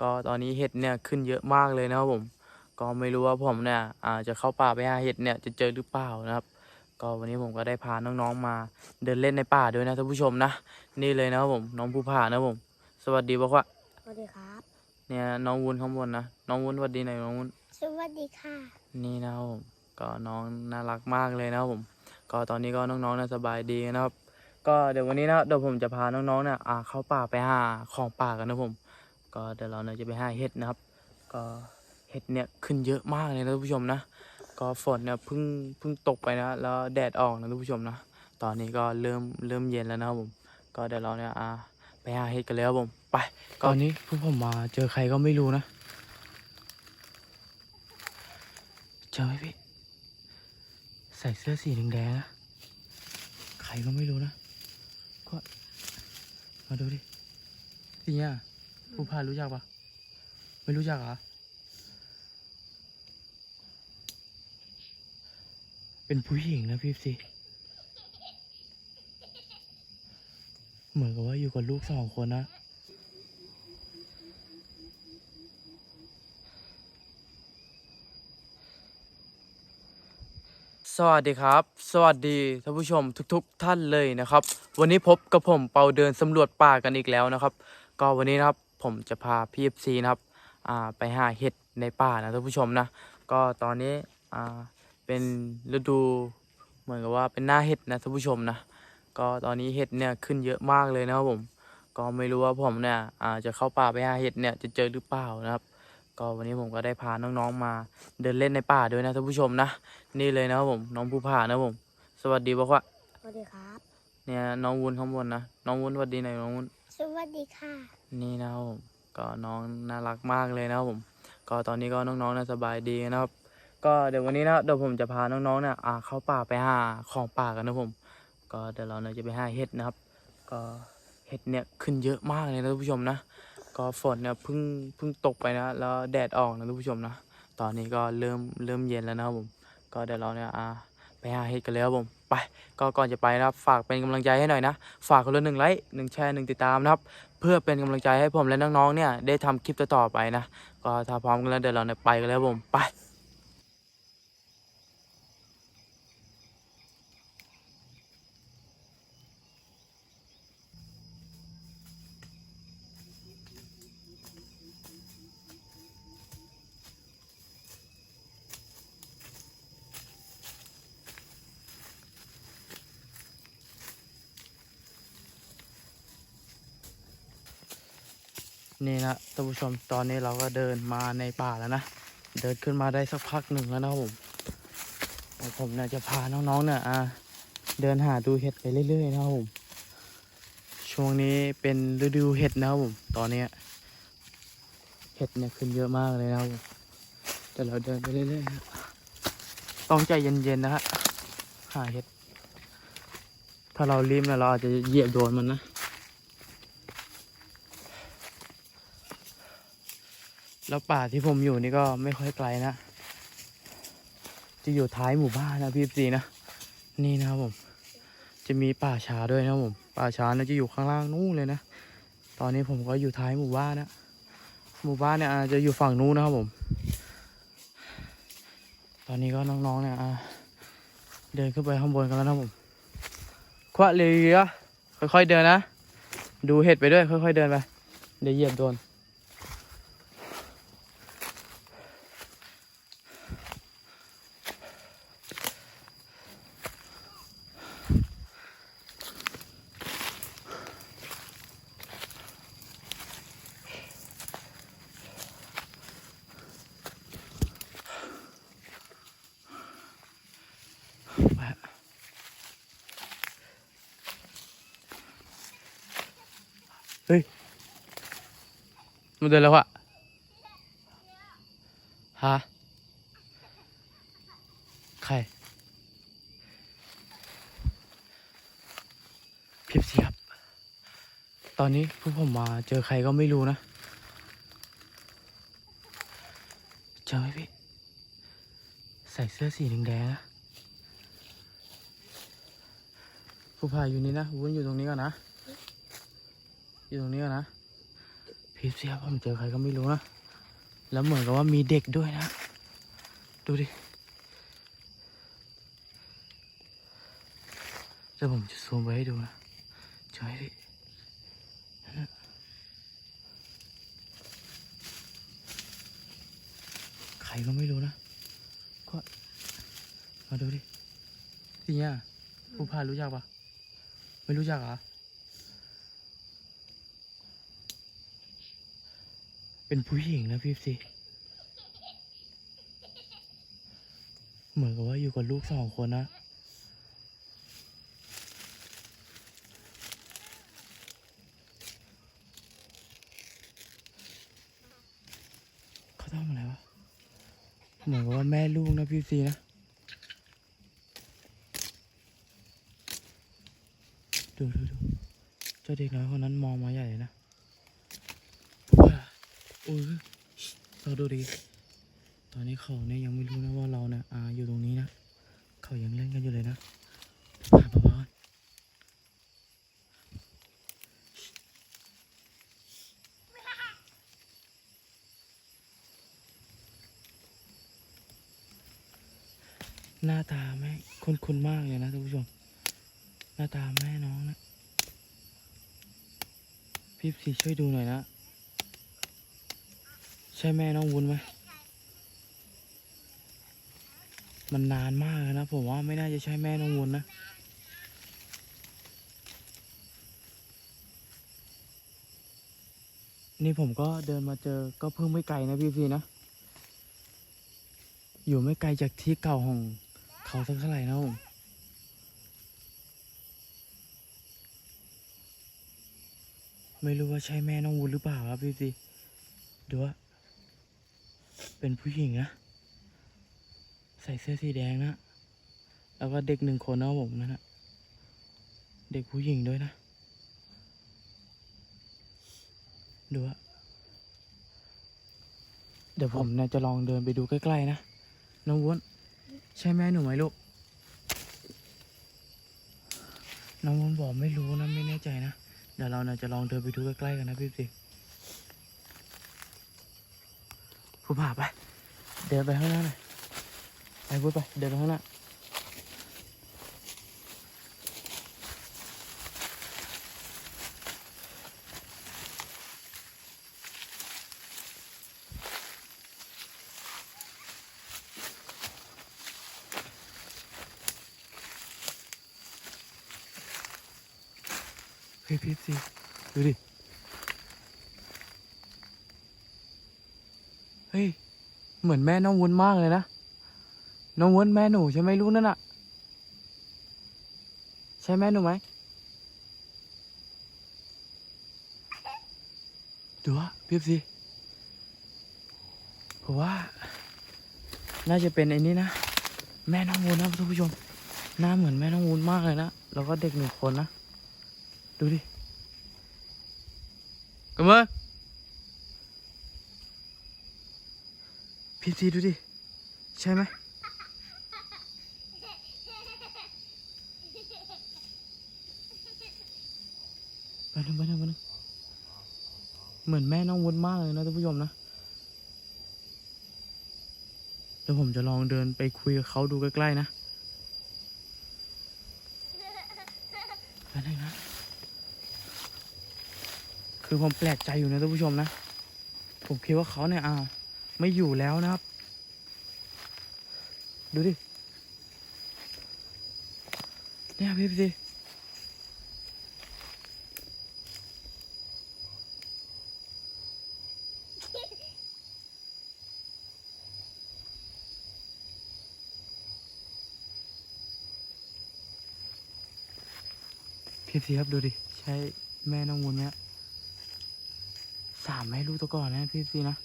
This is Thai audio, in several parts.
ก็ตอนนี้เห็ดเนี่ยขึ้นเยอะมากเลยนะครับผม ก็ไม่รู้ว่าผมเนี่ยอาจจะเข้าป่าไปหาเห็ดเนี่ยจะเจอหรือเปล่านะครับ ก็วันนี้ผมก็ได้พาน้องๆมา เดินเล่นในป่าด้วยนะท่านผู้ชมนะ นี่เลยนะครับผม น้องภูผานะครับผม สวัสดีบอกว่าสวัสดีครับ เนี่ยน้องวุ้นข้างบนนะ น้องวุ้นสวัสดีหน่อยน้องวุ้น สวัสดีค่ะ นี่นะครับผม ก็น้องน่ารักมากเลยนะครับผม ก็ตอนนี้ก็น้องๆน่าสบายดีนะครับ ก็เดี๋ยววันนี้นะเดี๋ยวผมจะพาน้องๆเนี่ยอ่าเข้าป่าไปหาของป่ากันนะผม ก็เดี๋ยวเราเนี่ยจะไปหาเห็ดนะครับ ก็เห็ดเนี่ยขึ้นเยอะมากเลยนะท่านผู้ชมนะ ก็ฝนเนี่ยเพิ่งเพิ่งตกไปนะแล้วแดดออกนะท่านผู้ชมนะ ตอนนี้ก็เริ่มเริ่มเย็นแล้วนะครับผม ก็เดี๋ยวเราเนี่ยอ่าไปหาเห็ดกันเลยครับผมไปตอนนี้พวกผมมาเจอใครก็ไม่รู้นะ เจอไหมพี่ใส่เสื้อสีแดงๆนะใครก็ไม่รู้นะ ก็มาดูดิทีเนี่ย ผู้พารู้จักปะไม่รู้จักเหรอ เป็นผู้หญิงนะพี่สิเหมือนกับว่าอยู่กับลูกสองคนนะสวัสดีครับ สวัสดีท่านผู้ชมทุกๆทท่านเลยนะครับ วันนี้พบกับผมเปาเดินสำรวจป่ากันอีกแล้วนะครับ ก็วันนี้นะครับ ผมจะพาพี่เอฟซีนะครับอ่าไปหาเห็ดในป่านะท่านผู้ชมนะ ก็ตอนนี้อ่าเป็นฤดูเหมือนกับว่าเป็นหน้าเห็ดนะท่านผู้ชมนะก็ตอนนี้เห็ดเนี่ยขึ้นเยอะมากเลยนะครับผม ก็ไม่รู้ว่าผมเนี่ยอาจจะเข้าป่าไปหาเห็ดเนี่ยจะเจอหรือเปล่านะครับ ก็วันนี้ผมก็ได้พาน้องๆมาเดินเล่นในป่าด้วยนะท่านผู้ชมนะนี่เลยนะครับผมน้องภูผานะครับผม สวัสดีบอกว่าสวัสดีครับเนี่ยน้องวุ้นข้างบนนะน้องวุ้นสวัสดีหน่อยน้องวุ้น สวัสดีค่ะ นี่นะครับผมก็น้องน่ารักมากเลยนะครับผม ก็ตอนนี้ก็น้องๆน่าสบายดีนะครับ ก็เดี๋ยววันนี้นะเดี๋ยวผมจะพาน้องๆเนี่ยอ่าเข้าป่าไปหาของป่ากันนะผม ก็เดี๋ยวเราเนี่ยจะไปหาเห็ดนะครับ ก็เห็ดเนี่ยขึ้นเยอะมากเลยนะท่านผู้ชมนะ ก็ฝนเนี่ยเพิ่งเพิ่งตกไปนะแล้วแดดออกนะท่านผู้ชมนะ ตอนนี้ก็เริ่มเริ่มเย็นแล้วนะครับผม ก็เดี๋ยวเราเนี่ยอ่า หาเห็ดกันแล้วบผมไปก็ก่อนจะไปนะครับ ฝากเป็นกำลังใจให้หน่อยนะ ฝากคนละหนึ่งไลค์หนึ่งแชร์หนึ่งติดตามนะครับ เพื่อเป็นกำลังใจให้ผมและน้องๆเนี่ยได้ทำคลิปต่อๆไปนะ ก็ถ้าพร้อมกันแล้วเดี๋ยวเราไปกันแล้วบผมไป นี่นะท่านผู้ชมตอนนี้เราก็เดินมาในป่าแล้วนะ เดินขึ้นมาได้สักพักหนึ่งแล้วนะผมผมเนี่ยจะพาน้องๆเนี่ยอ่าเดินหาดูเห็ดไปเรื่อยๆนะครับผม ช่วงนี้เป็นฤดูเห็ดนะครับผม ตอนนี้เห็ดเนี่ยขึ้นเยอะมากเลยนะครับผมแต่เราเดินไปเรื่อยๆต้องใจเย็นๆนะฮะหาเห็ด ถ้าเรารีบเนี่ยเราอาจจะเหยียบโดนมันนะ แล้วป่าที่ผมอยู่นี่ก็ไม่ค่อยไกลนะ จะอยู่ท้ายหมู่บ้านนะพี่ซีนะ นี่นะครับผม จะมีป่าช้าด้วยนะผม ป่าช้าเนี่ยจะอยู่ข้างล่างนู้นเลยนะ ตอนนี้ผมก็อยู่ท้ายหมู่บ้านนะ หมู่บ้านเนี่ยจะอยู่ฝั่งนู้นนะครับผม ตอนนี้ก็น้องๆเนี่ยเดินขึ้นไปข้างบนกันแล้วนะผมคว้าเลยอะค่อยๆเดินนะ ดูเห็ดไปด้วยค่อยๆเดินไป เดี๋ยวเหยียบโดน เฮ้ย มันเดินแล้วอะฮะใครพิบสิครับตอนนี้พวกผมมาเจอใครก็ไม่รู้นะ เจอไหมพี่ ใส่เสื้อสีแดงๆนะผู้พายอยู่นี่นะวุ้นอยู่ตรงนี้ก่อนนะ อยู่ตรงนี้ก่อนนะ พี่เสียผมเจอใครก็ไม่รู้นะ แล้วเหมือนกับว่ามีเด็กด้วยนะ ดูดิ เดี๋ยวผมจะซูมไปให้ดูนะใช่ดิใครก็ไม่รู้นะ ก็ มาดูดิที่เนี่ยผู้พารู้จักปะไม่รู้จักเหรอ เป็นผู้หญิงนะพี่สิเหมือนกับว่าอยู่กับลูกสองคนนะเขาทำอะไรวะเหมือนกับว่าแม่ลูกนะพี่ซีนะดูดูดูเจ้าเด็กน้อยคนนั้นมองมาใหญ่เลยนะ เออเราดูดิ ตอนนี้เขาเนี่ยยังไม่รู้นะว่าเราเนี่ยอาอยู่ตรงนี้นะ เขายังเล่นกันอยู่เลยนะผ่านบ้านหน้าตาแม่คุ้นๆมากเลยนะท่านผู้ชม หน้าตาแม่น้องนะพี่สีช่วยดูหน่อยนะ ใช่แม่น้องวุ้นไหมมันนานมากนะผมว่าไม่น่าจะใช่แม่น้องวุ้นนะนี่ผมก็เดินมาเจอก็เพิ่งไม่ไกลนะพี่พีนะ อยู่ไม่ไกลจากที่เก่าของเขาสักเท่าไหร่นะผมไม่รู้ว่าใช่แม่น้องวุ้นหรือเปล่าครับพี่พีดูว่า เป็นผู้หญิงนะ ใส่เสื้อสีแดงนะ แล้วก็เด็กหนึ่งคนนะผมนั่นนะเด็กผู้หญิงด้วยนะ ดูอะเดี๋ยวผมเนี่ยจะลองเดินไปดูใกล้ๆนะ น้องวุ้น ใช่แม่หนูไหมลูก น้องวุ้นบอกไม่รู้นะ ไม่แน่ใจนะ เดี๋ยวเราเนี่ยจะลองเดินไปดูใกล้ๆกันนะพี่สิ ผู้ผ่าไป เดินไปข้างหน้าหน่อยไปพูดไป เดินไปข้างหน้า เฮ้ยพี่สิดูดิ เฮ้ย เหมือนแม่น้องวุ้นมากเลยนะ น้องวุ้นแม่หนูใช่ไหมลูกนั่นน่ะใช่แม่หนูไหมดูว่าพี่สิผมว่า น่าจะเป็นไอ้นี่นะ แม่น้องวุ้นนะท่านผู้ชม หน้าเหมือนแม่น้องวุ้นมากเลยนะ แล้วก็เด็กหนึ่งคนนะ ดูดิกำมือ พี่ซีดูดิ ใช่ไหมไปหนึ่งไปหนึ่งไปหนึ่งเหมือนแม่น้องวุ้นมากเลยนะท่านผู้ชมนะเดี๋ยวผมจะลองเดินไปคุยกับเขาดูใกล้ๆนะไปหนึ่งนะ คือผมแปลกใจอยู่นะท่านผู้ชมนะ ผมคิดว่าเขาเนี่ยอ่า ไม่อยู่แล้วนะครับ ดูดิ เนี่ยพี่พี่พี่พี่ครับดูดิ ใช่แม่น้องวุ้นไหมฮะสามแม่ลูกตัวก่อนนะพี่ซีนะ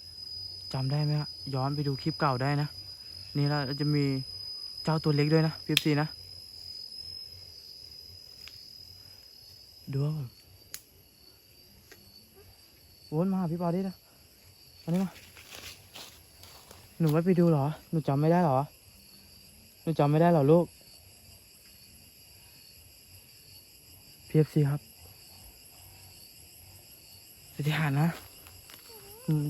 จำได้ไหมฮะย้อนไปดูคลิปเก่าได้นะ นี่เราจะมีเจ้าตัวเล็กด้วยนะพี่ซีนะดูว่าวนมาพี่ปอดินะมานี่มา หนูไม่ไปดูเหรอ หนูจำไม่ได้เหรอ หนูจำไม่ได้เหรอลูกพีเอฟซีครับปฏิหานะ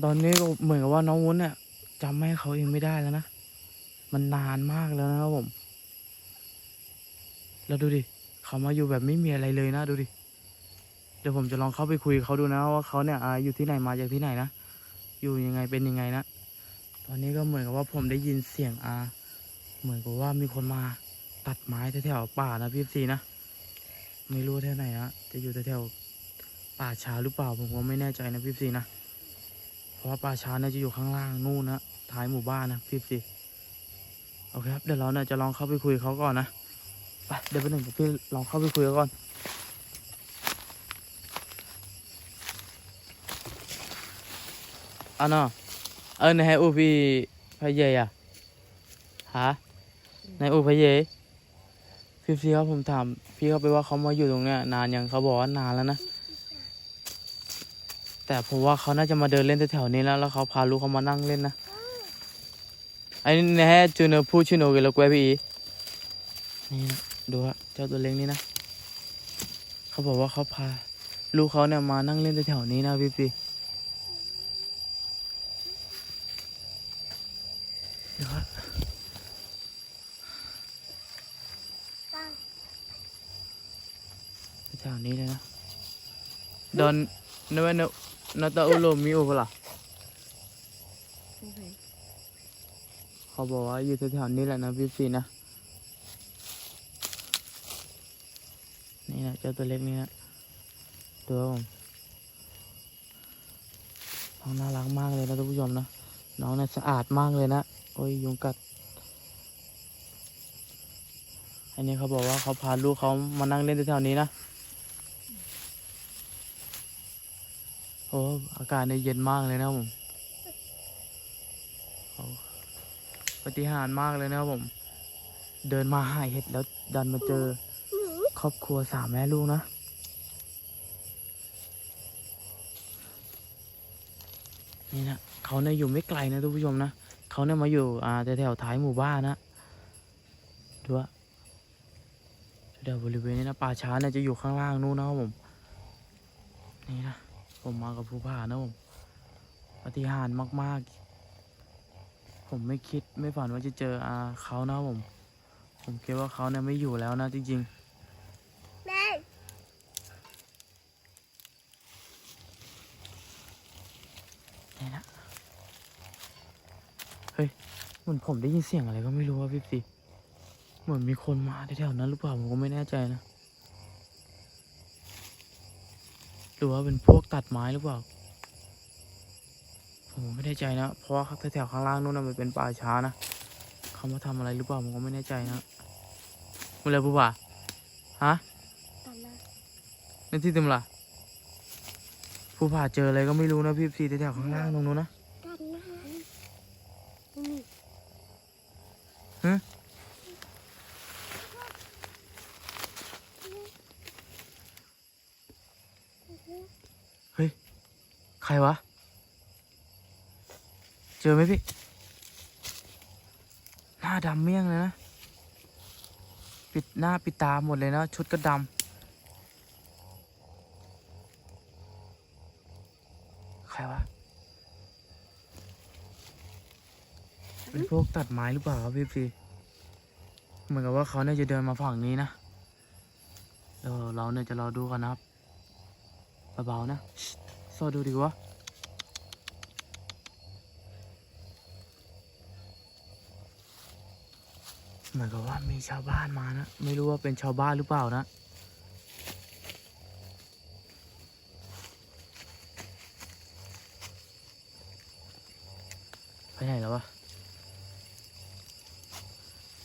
ตอนนี้ก็เหมือนกับว่าน้องวุ้นเนี่ยจำแม่เขาเองไม่ได้แล้วนะ มันนานมากแล้วนะครับผม แล้วดูดิ เขามาอยู่แบบไม่มีอะไรเลยนะดูดิ เดี๋ยวผมจะลองเข้าไปคุยกับเขาดูนะว่าเขาเนี่ยอยู่ที่ไหนมาจากที่ไหนนะ อยู่ยังไงเป็นยังไงนะ ตอนนี้ก็เหมือนกับว่าผมได้ยินเสียงอา เหมือนกับว่ามีคนมาตัดไม้แถวๆป่านะพี่ซีนะ ไม่รู้แถวไหนนะ จะอยู่แถวๆป่าช้าหรือเปล่าผมก็ไม่แน่ใจนะพี่ซีนะ ราะว่าป่าช้าเนี่ยจะอยู่ข้างล่างนู่นนะท้ายหมู่บ้านนะพี่ซีโอเคครับเดี๋ยวเราเนี่ยจะลองเข้าไปคุยกับเขาก่อนนะไปเดี๋ยวไปหนึ่งพี่ลองเข้าไปคุยก่อนอันน่ะเออในให้อูพี่พายเยอะฮะในอูพายเยพี่ซีครับผมถามพี่เขาไปว่าเขามาอยู่ตรงเนี้ยนานยังเขาบอกว่านานแล้วนะ แต่ผมว่าเขาน่าจะมาเดินเล่นแถวๆนี้แล้ว แล้วเขาพาลูกเขามานั่งเล่นนะไอ้นี่นะฮะจูเนอร์พูดชิโนกันแล้วกวยพี่อีนี่นะดูฮะเจ้าตัวเล็กนี่นะเขาบอกว่าเขาพา ลูกเขาเนี่ยมานั่งเล่นแถวๆนี้นะพี่พี่แถวนี้เลยนะดอนนเวน นตาอุโลมิโอเปล่าเขาบอกว่าอยู่แถวๆนี้แหละนะพี่ฟีนะ นี่นะเจ้าตัวเล็กนี่นะตัวผมน้องน่ารักมากเลยนะท่านผู้ชมนะ น้องน่าสะอาดมากเลยนะ โอ้ยยุงกัด อันนี้เขาบอกว่าเขาพาลูกเขามานั่งเล่นแถวๆนี้นะ โอ้อากาศเนี่เย็นมากเลยนะผมปฏิหารมากเลยนะครับผม เดินมาหาเห็ดแล้วดันมาเจอครอบครัวสามแม่ลูกนะ นี่นะเขาเนี่ยอยู่ไม่ไกลนะทุกผู้ชมนะเขาเนี่ยมาอยู่อ่าแถวๆท้ายหมู่บ้านนะดูว่าเดี๋ยวบริเวณนี้นะป่าช้าเนี่ยจะอยู่ข้างล่างนู้นนะครับผม นี่นะ ผมมากับภูผานะผมปฏิหารย์มาก ๆ ผมไม่คิดไม่ฝันว่าจะเจออาเขานะผม ผมคิดว่าเขาเนี่ยไม่อยู่แล้วนะจริงแม่ๆนี่นะเฮ้ยเหมือนผมได้ยินเสียงอะไรก็ไม่รู้ว่าพี่สิเหมือนมีคนมาแถวๆนั้นหรือเปล่าผมก็ไม่แน่ใจนะห รือว่าเป็นพวกตัดไม้หรือเปล่า ผมก็ไม่แน่ใจนะ เพราะว่าแถวๆข้างล่างนู้นนะมันเป็นป่าช้านะเขามาทำอะไรหรือเปล่าผมก็ไม่แน่ใจนะมึงเลยผู้บ่าฮะตัดนะในที่ตึมล่ะผู้ผ่าเจออะไรก็ไม่รู้นะพี่ซีแถวๆข้างล่างตรงนู้นนะตัดนะนี่ ฮะ ใครวะ เจอไหมพี่ หน้าดำเมี่ยงเลยนะ ปิดหน้าปิดตาหมดเลยนะ ชุดก็ดำ ใครวะ เป็นพวกตัดไม้หรือเปล่าพี่พี่เหมือนกับว่าเขาเนี่ยจะเดินมาฝั่งนี้นะเดี๋ยวเราเนี่ยจะรอดูกันนะครับเบาๆนะชิซอดูดีวะเห มือนกับว่ามีชาวบ้านมานะ ไม่รู้ว่าเป็นชาวบ้านหรือเปล่านะไปไหนแล้ววะ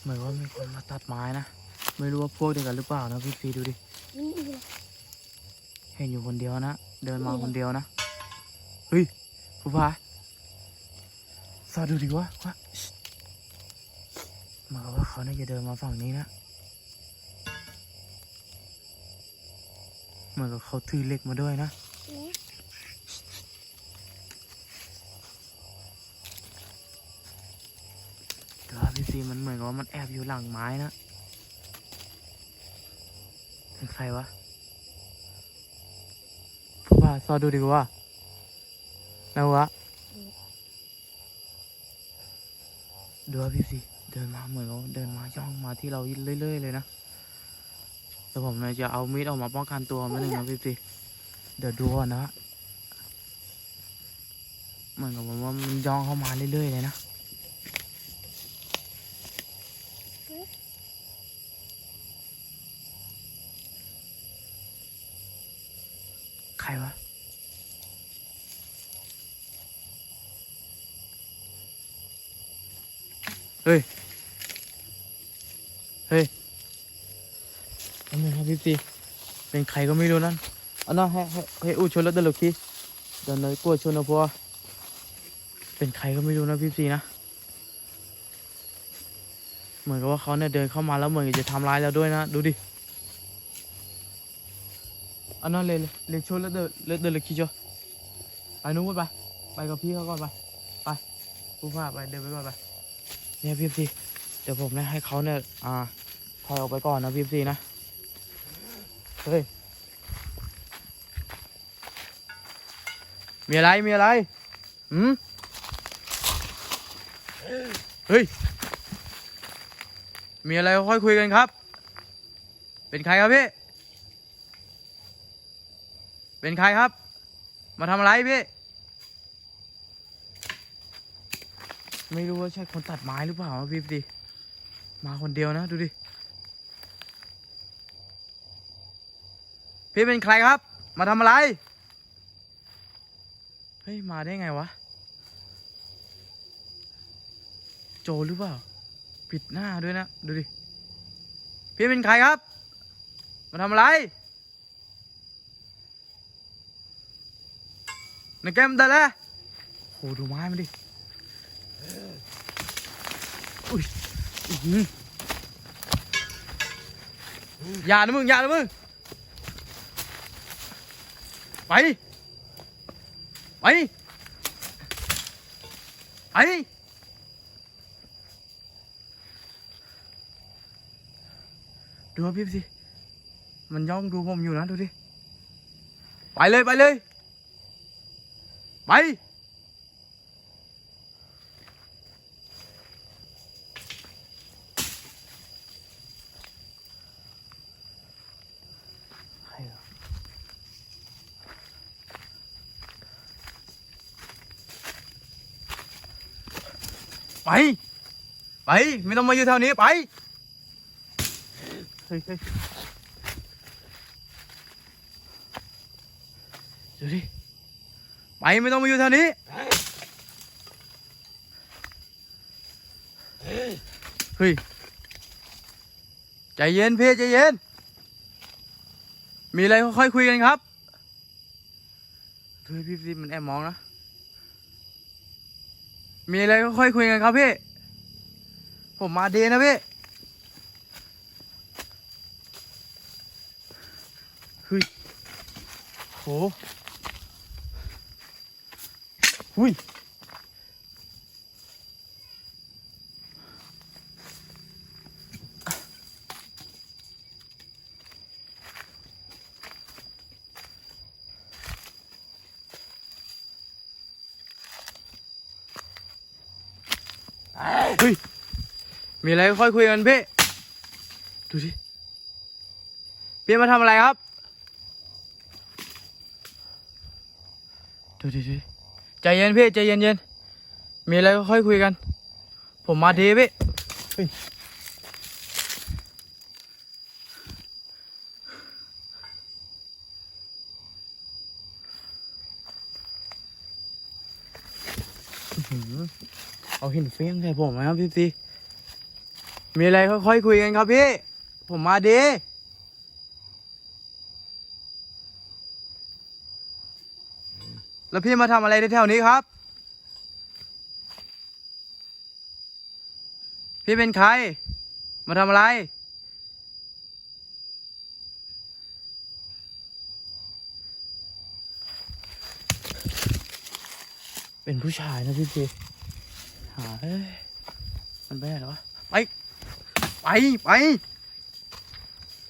เหมือนว่ามีคนมาตัดไม้นะ ไม่รู้ว่าพวกเดียวกันหรือเปล่านะพี่ฟีดูดิ เห็นอยู่คนเดียวนะ เดินมาคนเดียวนะ เฮ้ยผู้พาสอดูดิวะว่าชิ เหมือนว่าเขาน่าจะเดินมาฝั่งนี้นะ เหมือนกับเขาถือเหล็กมาด้วยนะแต่ว่าพี่ซีมันเหมือนกับว่ามันแอบอยู่หลังไม้นะเป็นใครวะพ่อป้าซอดูดีกว่าแล้ววะดูว่าพี่ซี เดินมาเหมือนเขาเดินมาย่องมาที่เราเรื่อยๆเลยนะเดี๋ยวผมเนี่ยจะเอามีดออกมาป้องกันตัวมันหนึ่งนะพี่สิเดี๋ยวดูก่อนนะเหมือนกับว่ามันย่องเข้ามาเรื่อยๆเลยนะใครวะ เฮ้ย เฮ้ยอันนี้ครับพี่ซีเป็นใครก็ไม่รู้นั่นอันนั้นให้ให้ให้อู้ชนแล้วตลกทีเดินเลยกลัวชนนะพัวเป็นใครก็ไม่รู้นะพี่ซีนะ เหมือนกับว่าเขาเนี่ยเดินเข้ามาแล้วเหมือนกับจะทำร้ายเราด้วยนะ ดูดิอันนั้นเลยเลยเลยชนแล้วเดินแล้วเดินเลยขี้จ้ะไปนู้นไปไปกับพี่เขาก่อนไป ไปผู้ว่าไปเดินไปก่อนไป เนี่ยพี่ซีเดี๋ยวผมเนี่ยให้เขาเนี่ยอ่าถอยออกไปก่อนนะพี่ซีนะเฮ้ยมีอะไรมีอะไรหืมเฮ้ยมีอะไรค่อยคุยกันครับ เป็นใครครับพี่ เป็นใครครับ มาทำอะไรพี่ ไม่รู้ว่าใช่คนตัดไม้หรือเปล่าพี่ดิมาคนเดียวนะ ดูดิ พี่เป็นใครครับ มาทำอะไร เฮ้ย มาได้ไงวะ โจรหรือเปล่า ปิดหน้าด้วยนะ ดูดิ พี่เป็นใครครับ มาทำอะไรในแก้มได้แล้วโหดูไม้มันดิ อุ้ยอย่านะมึงอย่านะมึง ไป ไป ไปดูพี่สิ มันย่องดูผมอยู่นะ ดูดิ ไปเลย ไปเลย ไป ใครเหรอ ไป ไป ไม่ต้องมาอยู่แถวนี้ไปเฮ้ยเฮ้ยดูดิไปไม่ต้องมาอยู่แถวนี้เฮ้ยใจเย็นพี่ใจเย็น มีอะไรค่อยๆคุยกันครับเฮ้ยพี่พี่มันแอบมองนะ มีอะไรก็ค่อยคุยกันครับพี่ ผมมาดีนะพี่ เฮ้ยโหหุยเฮ้ย มีอะไรค่อยคุยกันพี่ดูสิพี่มาทำอะไรครับดูดิดูดิใจเย็นพี่ใจเย็นเย็นมีอะไรค่อยคุยกัน ผมมาดีพี่เฮ้ยอื้อหือเอาหินเฟี้ยงใส่ผมไหมครับพี่ซี มีอะไรค่อยๆคุยกันครับพี่ ผมมาดี แล้วพี่มาทำอะไรในแถวนี้ครับ พี่เป็นใคร มาทำอะไร เป็นผู้ชายนะพี่พีหาเอ้ยมันไปไหนแล้ววะไป ไปไป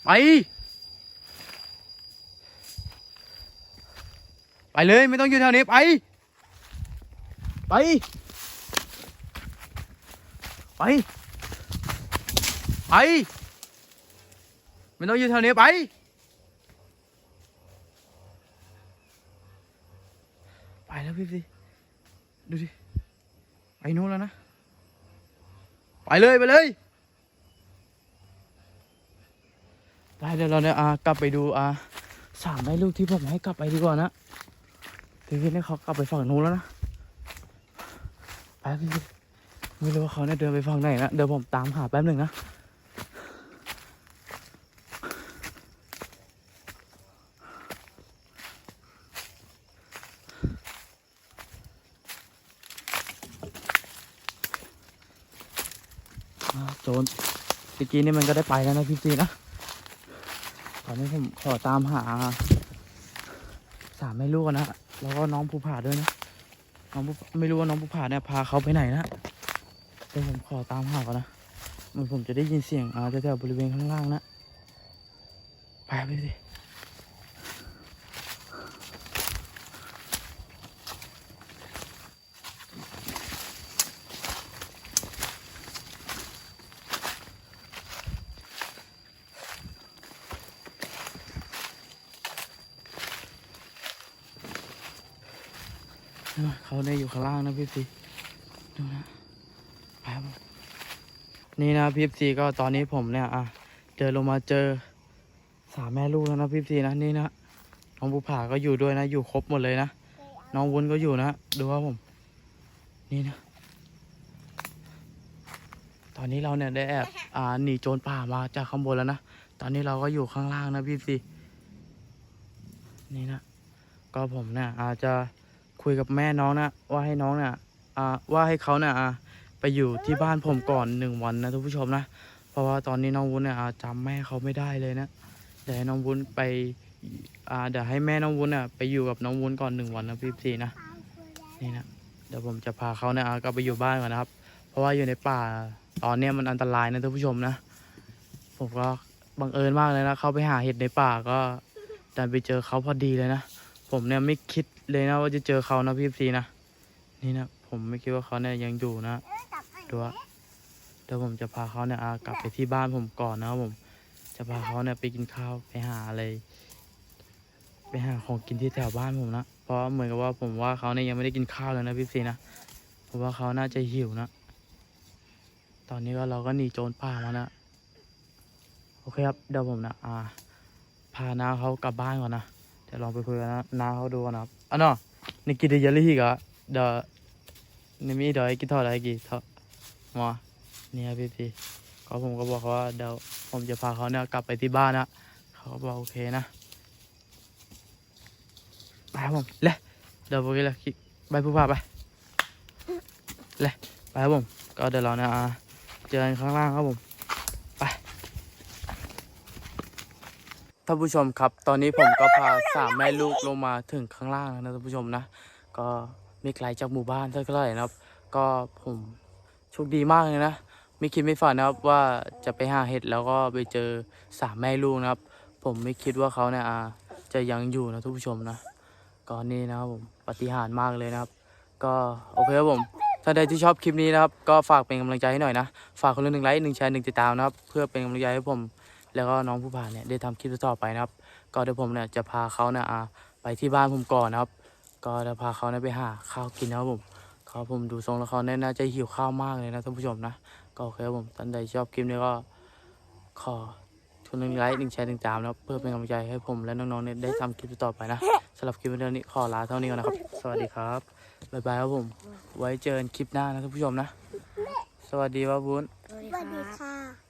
ไป ไปเลยไม่ต้องอยู่แถวนี้ไป ไป ไป ไป ไม่ต้องอยู่แถวนี้ไป ไปแล้วพี่สิดูดิ ไปนู้นแล้วนะ ไปเลยไปเลย ไปเดี๋ยวเราเนี่ยอ่ากลับไปดูอ่าสามแม่ลูกที่ผมให้กลับไปดีกว่านะพี่พี่เนี่เขากลับไปฝั่งนู้นแล้วนะไปพี่พี่ไม่รู้ว่าเขาเนี่ยเดินไปฝั่งไหนนะเดี๋ยวผมตามหาแป๊บหนึ่งนะโจรเมื่อกี้นี่มันก็ได้ไปแล้วนะพี่ซีนะ นี้ผมขอตามหาสามแม่ลูกนะแล้วก็น้องภูผาด้วยนะน้องภูไม่รู้ว่าน้องภูผาเนี่ยพาเขาไปไหนนะเดี๋ยวผมขอตามหาก่อนนะเหมันผมจะได้ยินเสียงอ่าแถวๆบริเวณข้างล่างนะไปไปสิ เขาเนี่ยอยู่ข้างล่างนะพี่ซีดูนะไปครับนี่นะพี่ซีก็ตอนนี้ผมเนี่ยอะเดินลงมาเจอสามแม่ลูกแล้วนะพี่ซีนะนี่นะน้องภูผาก็อยู่ด้วยนะ อยู่ครบหมดเลยนะน้องวุ้นก็อยู่นะดูว่าผม นี่นะ ตอนนี้เราเนี่ยได้แอบอ่าหนีโจรป่ามาจากข้างบนแล้วนะตอนนี้เราก็อยู่ข้างล่างนะพี่ซีนี่นะก็ผมเนี่ยอาจจะ คุยกับแม่น้องนะว่าให้น้องเนี่ยอ่าว่าให้เขาเนี่ยอ่าไปอยู่ที่บ้านผมก่อนหนึ่งวันนะทุกผู้ชมนะ เพราะว่าตอนนี้น้องวุ้นเนี่ยอ่าจำแม่เขาไม่ได้เลยนะเดี๋ยวให้น้องวุ้นไปอ่าเดี๋ยวให้แม่น้องวุ้นอะไปอยู่กับน้องวุ้นก่อนหนึ่งวันนะพี่ซีนะนี่นะเดี๋ยวผมจะพาเขาเนี่ยอากลับไปอยู่บ้านก่อนนะครับ เพราะว่าอยู่ในป่าตอนเนี้ยมันอันตรายนะท่านผู้ชมนะ ผมก็บังเอิญมากเลยนะ เข้าไปหาเห็ดในป่าก็ดันไปเจอเขาพอดีเลยนะ ผมเนี่ยไม่คิด เลยนะว่าจะเจอเขานะพี่ซีนะนี่นะผมไม่คิดว่าเขาเนี่ยยังอยู่นะดูว่าเดี๋ยวผมจะพาเขาเนี่ยกลับไปที่บ้านผมก่อนนะผมจะพาเขาเนี่ยไปกินข้าวไปหาอะไรไปหาของกินที่แถวบ้านผมนะเพราะเหมือนกับว่าผมว่าเขาเนี่ยยังไม่ได้กินข้าวเลยนะพี่ซีนะผมว่าเขาน่าจะหิวนะตอนนี้ก็เราก็หนีโจรป่ามานะโอเคครับเดี๋ยวผมนะอ่าพาน้าเขากลับบ้านก่อนนะเดี๋ยวลองไปคุยกับน้าน้าเขาดูก่อนนะครับ อะเนาะนี่กินได้เยอะเลยฮีกะเดี๋ยวนี่มีเดี๋ยวให้กินเท่าไรกี่ท่าหมอเนี่ยพี่ซีก็ผมก็บอกว่าเดี๋ยวผมจะพาเขาเนี่ยกลับไปที่บ้านนะเขาก็บอกโอเคนะไปครับผมเลยเดี๋ยวพวกนี้เลยไปผู้พาไปเลยไปครับผมก็เดี๋ยวเราเนี่ยเจอกันข้างล่างครับผมไป ท่านผู้ชมครับ ตอนนี้ผมก็พาสามแม่ลูกลงมาถึงข้างล่างนะท่านผู้ชมนะ ก็ไม่ไกลจากหมู่บ้านเท่าไหร่นะครับ ก็ผมโชคดีมากเลยนะไม่คิดไม่ฝันนะครับว่าจะไปหาเห็ดแล้วก็ไปเจอสามแม่ลูกนะครับ ผมไม่คิดว่าเขาเนี่ยจะยังอยู่นะท่านผู้ชมนะก็นี่นะครับผมปฏิหารมากเลยนะครับ ก็โอเคครับผมถ้าใดที่ชอบคลิปนี้นะครับ ก็ฝากเป็นกำลังใจให้หน่อยนะ ฝากคนละหนึ่งไลค์หนึ่งแชร์หนึ่งติดตามนะครับ เพื่อเป็นกำลังใจให้ผม แล้วก็น้องผู้ผ่านเนี่ยได้ทำคลิปต่อไปนะครับ ก็เดี๋ยวผมเนี่ยจะพาเขาเนี่ยไปที่บ้านผมก่อนนะครับ ก็จะพาเขาเนี่ยไปหาข้าวกินนะครับผมเขาผมดูทรงแล้วเขาเนี่ยน่าจะหิวข้าวมากเลยนะท่านผู้ชมนะ ก็โอเคครับผมท่านใดชอบคลิปนี้ก็ขอทุนหนึ่งไลค์หนึ่งแชร์หนึ่งตามนะเพื่อเป็นกำลังใจให้ผมและน้องๆเนี่ยได้ทำคลิปต่อไปนะสำหรับคลิปวิดีโอนี้ขอลาเท่านี้ก่อนนะครับ สวัสดีครับบ๊ายบายครับผม ไว้เจอกันคลิปหน้านะท่านผู้ชมนะ สวัสดีครับบุญสวัสดีค่ะ